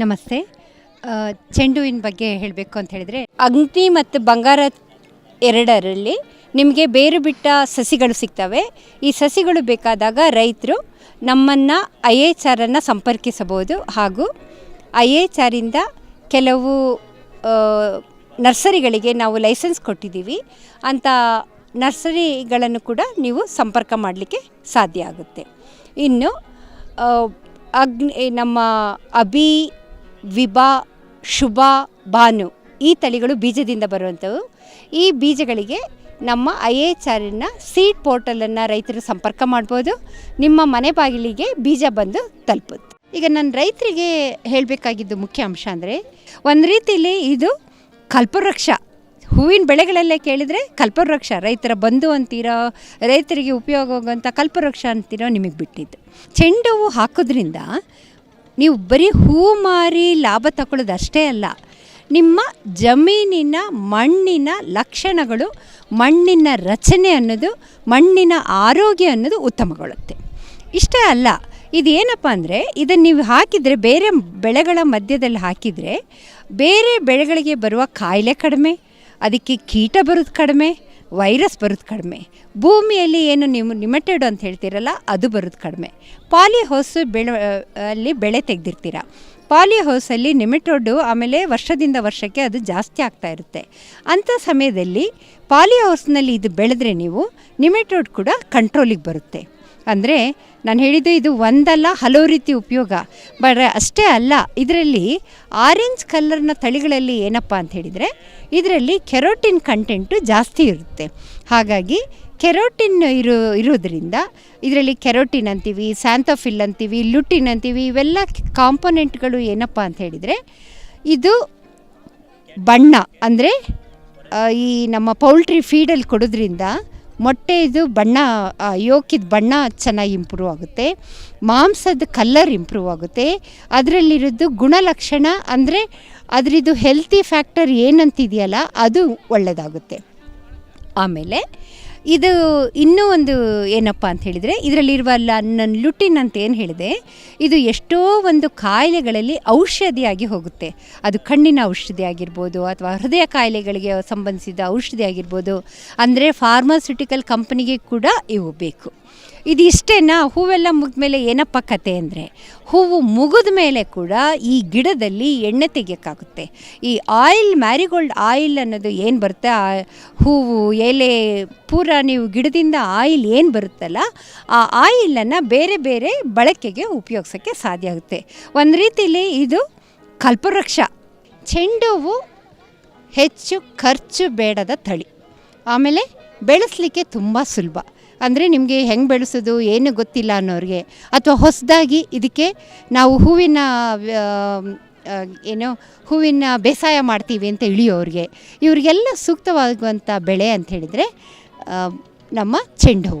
ನಮಸ್ತೆ. ಚೆಂಡುವಿನ ಬಗ್ಗೆ ಹೇಳಬೇಕು ಅಂತ ಹೇಳಿದರೆ ಅಗ್ನಿ ಮತ್ತು ಬಂಗಾರ ಎರಡರಲ್ಲಿ ನಿಮಗೆ ಬೇರು ಬಿಟ್ಟ ಸಸಿಗಳು ಸಿಗ್ತವೆ. ಈ ಸಸಿಗಳು ಬೇಕಾದಾಗ ರೈತರು ನಮ್ಮನ್ನು ಐ ಎಚ್ ಆರನ್ನು ಸಂಪರ್ಕಿಸಬಹುದು ಹಾಗೂ ಐ ಎಚ್ ಆರಿಂದ ಕೆಲವು ನರ್ಸರಿಗಳಿಗೆ ನಾವು ಲೈಸೆನ್ಸ್ ಕೊಟ್ಟಿದ್ದೀವಿ. ಅಂಥ ನರ್ಸರಿಗಳನ್ನು ಕೂಡ ನೀವು ಸಂಪರ್ಕ ಮಾಡಲಿಕ್ಕೆ ಸಾಧ್ಯ ಆಗುತ್ತೆ. ಇನ್ನು ಅಗ್ನಿ, ನಮ್ಮ ಅಭಿ ವಿಭಾ, ಶುಭ, ಭಾನು ಈ ತಳಿಗಳು ಬೀಜದಿಂದ ಬರುವಂಥವು. ಈ ಬೀಜಗಳಿಗೆ ನಮ್ಮ ಐ ಎಚ್ ಆರಿನ ಸೀಡ್ ಪೋರ್ಟಲನ್ನು ರೈತರು ಸಂಪರ್ಕ ಮಾಡ್ಬೋದು. ನಿಮ್ಮ ಮನೆ ಬಾಗಿಲಿಗೆ ಬೀಜ ಬಂದು ತಲುಪುತ್ತೆ. ಈಗ ನಾನು ರೈತರಿಗೆ ಹೇಳಬೇಕಾಗಿದ್ದು ಮುಖ್ಯ ಅಂಶ ಅಂದರೆ, ಒಂದು ರೀತಿಯಲ್ಲಿ ಇದು ಕಲ್ಪವೃಕ್ಷ. ಹೂವಿನ ಬೆಳೆಗಳಲ್ಲೇ ಕೇಳಿದರೆ ಕಲ್ಪವೃಕ್ಷ, ರೈತರ ಬಂಧು ಅಂತೀರೋ, ರೈತರಿಗೆ ಉಪಯೋಗ ಆಗುವಂಥ ಕಲ್ಪವೃಕ್ಷ ಅಂತೀರೋ ನಿಮಗೆ ಬಿಟ್ಟಿದ್ದು. ಚೆಂಡು ಹಾಕೋದ್ರಿಂದ ನೀವು ಬರೀ ಹೂ ಮಾರಿ ಲಾಭ ತಗೊಳ್ಳೋದು ಅಷ್ಟೇ ಅಲ್ಲ, ನಿಮ್ಮ ಜಮೀನಿನ ಮಣ್ಣಿನ ಲಕ್ಷಣಗಳು, ಮಣ್ಣಿನ ರಚನೆ ಅನ್ನೋದು, ಮಣ್ಣಿನ ಆರೋಗ್ಯ ಅನ್ನೋದು ಉತ್ತಮಗೊಳ್ಳುತ್ತೆ. ಇಷ್ಟೇ ಅಲ್ಲ, ಇದೇನಪ್ಪ ಅಂದರೆ, ಇದನ್ನು ನೀವು ಹಾಕಿದರೆ, ಬೇರೆ ಬೆಳೆಗಳ ಮಧ್ಯದಲ್ಲಿ ಹಾಕಿದರೆ, ಬೇರೆ ಬೆಳೆಗಳಿಗೆ ಬರುವ ಕಾಯಿಲೆ ಕಡಿಮೆ, ಅದಕ್ಕೆ ಕೀಟ ಬರೋದು ಕಡಿಮೆ ವೈರಸ್ ಬರೋದು ಕಡಿಮೆ. ಭೂಮಿಯಲ್ಲಿ ಏನು ನೀವು ನಿಮಟೆಡ್ ಅಂತ ಹೇಳ್ತೀರಲ್ಲ, ಅದು ಬರೋದು ಕಡಿಮೆ. ಪಾಲಿ ಹೌಸ್ ಬೆಳೆ, ಅಲ್ಲಿ ಬೆಳೆ ತೆಗೆದಿರ್ತೀರ. ಪಾಲಿ ಹೌಸಲ್ಲಿ ನಿಮೆಟೋಡು ಆಮೇಲೆ ವರ್ಷದಿಂದ ವರ್ಷಕ್ಕೆ ಅದು ಜಾಸ್ತಿ ಆಗ್ತಾ ಇರುತ್ತೆ. ಅಂಥ ಸಮಯದಲ್ಲಿ ಪಾಲಿ ಹೌಸ್ನಲ್ಲಿ ಇದು ಬೆಳೆದ್ರೆ ನೀವು ನಿಮಿಟೆಡ್ ಕೂಡ ಕಂಟ್ರೋಲಿಗೆ ಬರುತ್ತೆ. ಅಂದರೆ ನಾನು ಹೇಳಿದ್ದು ಇದು ಒಂದಲ್ಲ ಹಲವು ರೀತಿ ಉಪಯೋಗ. ಬಟ್ ಅಷ್ಟೇ ಅಲ್ಲ, ಇದರಲ್ಲಿ ಆರೆಂಜ್ ಕಲರ್ನ ತಳಿಗಳಲ್ಲಿ ಏನಪ್ಪ ಅಂತ ಹೇಳಿದರೆ, ಇದರಲ್ಲಿ ಕೆರೋಟಿನ್ ಕಂಟೆಂಟು ಜಾಸ್ತಿ ಇರುತ್ತೆ. ಹಾಗಾಗಿ ಕೆರೋಟಿನ್ ಇರೋ, ಇರೋದ್ರಿಂದ ಇದರಲ್ಲಿ ಕೆರೋಟಿನ್ ಅಂತೀವಿ ಸ್ಯಾಂಥೋಫಿಲ್ ಅಂತೀವಿ ಲುಟಿನ್ ಅಂತೀವಿ, ಇವೆಲ್ಲ ಕಾಂಪೊನೆಂಟ್ಗಳು ಏನಪ್ಪ ಅಂತ ಹೇಳಿದರೆ, ಇದು ಬಣ್ಣ ಅಂದರೆ ಈ ನಮ್ಮ ಪೌಲ್ಟ್ರಿ ಫೀಡಲ್ಲಿ ಕೊಡೋದ್ರಿಂದ ಮೊಟ್ಟೆದು ಬಣ್ಣ ಯೋಕಿದ ಬಣ್ಣ ಚೆನ್ನಾಗಿ ಇಂಪ್ರೂವ್ ಆಗುತ್ತೆ. ಮಾಂಸದ ಕಲ್ಲರ್ ಇಂಪ್ರೂವ್ ಆಗುತ್ತೆ. ಅದರಲ್ಲಿರೋದು ಗುಣಲಕ್ಷಣ ಅಂದರೆ ಅದರದ್ದು ಹೆಲ್ತಿ ಫ್ಯಾಕ್ಟರ್ ಏನಂತಿದೆಯಲ್ಲ ಅದು ಒಳ್ಳೆಯದಾಗುತ್ತೆ ಆಮೇಲೆ ಇದು ಇನ್ನೂ ಒಂದು ಏನಪ್ಪ ಅಂತ ಹೇಳಿದರೆ, ಇದರಲ್ಲಿರುವ ನನ್ನ ಲುಟಿನ್ ಅಂತ ಏನು ಹೇಳಿದೆ, ಇದು ಎಷ್ಟೋ ಒಂದು ಕಾಯಿಲೆಗಳಲ್ಲಿ ಔಷಧಿಯಾಗಿ ಹೋಗುತ್ತೆ. ಅದು ಕಣ್ಣಿನ ಔಷಧಿ ಆಗಿರ್ಬೋದು, ಅಥವಾ ಹೃದಯ ಕಾಯಿಲೆಗಳಿಗೆ ಸಂಬಂಧಿಸಿದ ಔಷಧಿ ಆಗಿರ್ಬೋದು, ಅಂದರೆ ಫಾರ್ಮಾಸ್ಯೂಟಿಕಲ್ ಕಂಪನಿಗೆ ಕೂಡ ಇವು ಬೇಕು. ಇದು ಇಷ್ಟೇನಾ? ಹೂವೆಲ್ಲ ಮುಗಿದ್ಮೇಲೆ ಏನಪ್ಪ ಕತೆ ಅಂದರೆ, ಹೂವು ಮುಗಿದ ಮೇಲೆ ಕೂಡ ಈ ಗಿಡದಲ್ಲಿ ಎಣ್ಣೆ ತೆಗಿಯೋಕ್ಕಾಗುತ್ತೆ. ಈ ಆಯಿಲ್, ಮ್ಯಾರಿಗೋಲ್ಡ್ ಆಯಿಲ್ ಅನ್ನೋದು ಏನು ಬರುತ್ತೆ? ಆ ಹೂವು ಎಲೆ ಪೂರ ನೀವು ಗಿಡದಿಂದ ಆಯಿಲ್ ಏನು ಬರುತ್ತಲ್ಲ, ಆ ಆಯಿಲನ್ನು ಬೇರೆ ಬೇರೆ ಬಳಕೆಗೆ ಉಪಯೋಗಿಸೋಕ್ಕೆ ಸಾಧ್ಯ ಆಗುತ್ತೆ. ಒಂದು ರೀತಿಯಲ್ಲಿ ಇದು ಕಲ್ಪವೃಕ್ಷ. ಚೆಂಡು ಹೆಚ್ಚು ಖರ್ಚು ಬೇಡದ ತಳಿ. ಆಮೇಲೆ ಬೆಳೆಸಲಿಕ್ಕೆ ತುಂಬ ಸುಲಭ. ಅಂದರೆ ನಿಮಗೆ ಹೆಂಗೆ ಬೆಳೆಸೋದು, ಏನು ಗೊತ್ತಿಲ್ಲ ಅನ್ನೋರಿಗೆ. ಅಥವಾ ಹೊಸದಾಗಿ ಇದಕ್ಕೆ ನಾವು ಹೂವಿನ ಏನು ಹೂವಿನ ಬೇಸಾಯ ಮಾಡ್ತೀವಿ ಅಂತ ಇಳಿಯೋರಿಗೆ. ಇವರಿಗೆಲ್ಲ ಸೂಕ್ತವಾಗುವಂಥ ಬೆಳೆ ಅಂತ ಹೇಳಿದರೆ ನಮ್ಮ ಚೆಂಡು ಹೂವು